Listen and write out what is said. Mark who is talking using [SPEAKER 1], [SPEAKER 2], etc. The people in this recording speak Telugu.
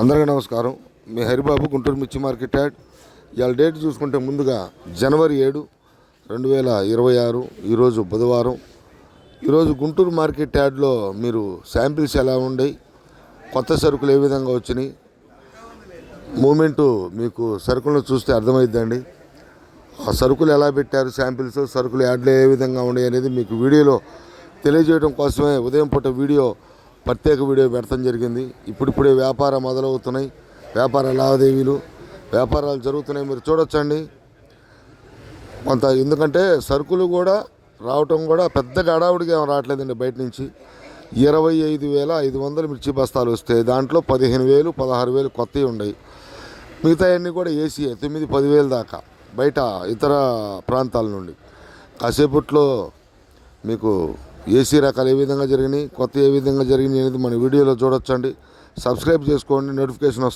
[SPEAKER 1] అందరికీ నమస్కారం. మీ హరిబాబు గుంటూరు మిర్చి మార్కెట్ యాడ్. ఇవాళ డేట్ చూసుకుంటే ముందుగా జనవరి ఏడు రెండు వేల ఇరవై ఆరు ఈరోజు బుధవారం. ఈరోజు గుంటూరు మార్కెట్ యాడ్లో మీరు శాంపిల్స్ ఎలా ఉన్నాయి కొత్త సరుకులు ఏ విధంగా వచ్చినాయి మూమెంటు మీకు సరుకులను చూస్తే అర్థమైద్దండి. ఆ సరుకులు ఎలా పెట్టారు శాంపిల్స్ సరుకులు యాడ్లో ఏ విధంగా ఉన్నాయి అనేది మీకు వీడియోలో తెలియజేయడం కోసమే ఉదయం పూట వీడియో ప్రత్యేక వీడియో పెడతం జరిగింది. ఇప్పుడిప్పుడే వ్యాపారం మొదలవుతున్నాయి. వ్యాపార లావాదేవీలు వ్యాపారాలు జరుగుతున్నాయి. మీరు చూడొచ్చండి. కొంత ఎందుకంటే సరుకులు కూడా రావటం కూడా పెద్దగా హడావుడిగా ఏం రావట్లేదండి బయట నుంచి. ఇరవై ఐదు వేల ఐదు వందలు మిర్చి బస్తాలు వస్తాయి దాంట్లో పదిహేను వేలు పదహారు వేలు కొత్తవి ఉన్నాయి మిగతా అన్నీ కూడా ఏసీ తొమ్మిది పదివేలు దాకా బయట ఇతర ప్రాంతాల నుండి. కాసేపట్లో మీకు ఏసీ రకాలు ఏ విధంగా జరిగినాయి కొత్త ఏ విధంగా జరిగినాయి అనేది మన వీడియోలో చూడొచ్చండి. సబ్స్క్రైబ్ చేసుకోండి నోటిఫికేషన్ వస్తుంది.